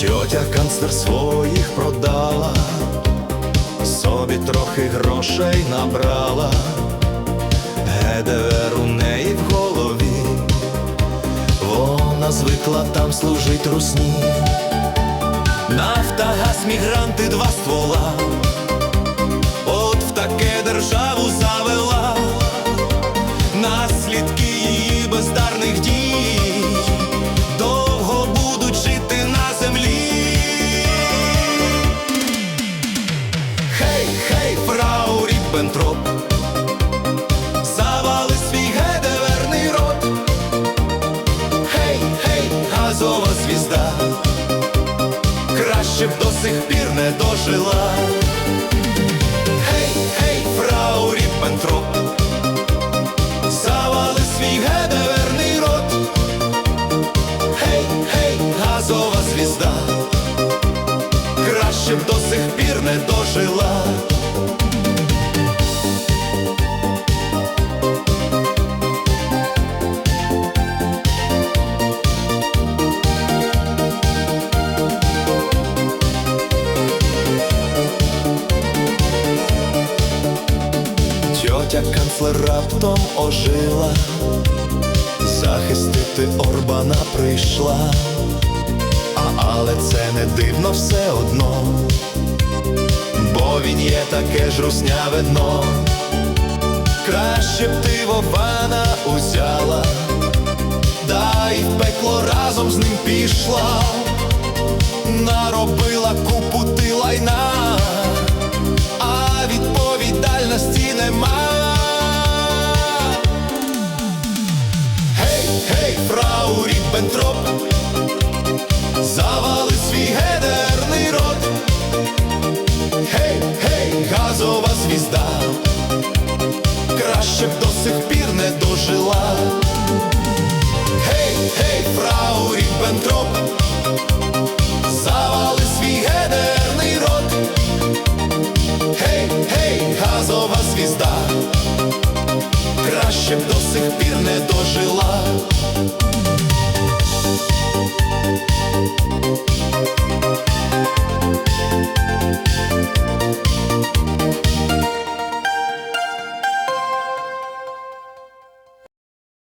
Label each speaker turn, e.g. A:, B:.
A: Тьотя канцлер своїх продала, собі трохи грошей набрала, ГДР у неї в голові, вона звикла там служить русні. Нафтогаз, мігранти, два ствола, от в таке державу завела, наслідки її бездарних дій Хей, фрау Ріббентроп, завали свій гедеверний рот. Хей, хей, газова звізда, краще б до сих пір не дожила. Гей, гей, фрау Ріппентроп, завали свій гедеверний рот. Гей, гей, газова звізда, краще б до сих пір не дожила. Тьотя канцлер раптом ожила, захистити Орбана прийшла, а але це не дивно все одно, бо він є таке ж русняве дно. Краще б ти Вована узяла, да й в пекло разом з ним пішла, наробила купу ти лайна Гей, фрау Ріббентроп, завали свій гедерний рот. Гей, гей, газова звізда, краще б до сих пір не дожила. Гей, гей, фрау Ріббентроп, завали свій гедерний рот. Гей, гей, газова звізда, краще б до сих пір не дожила.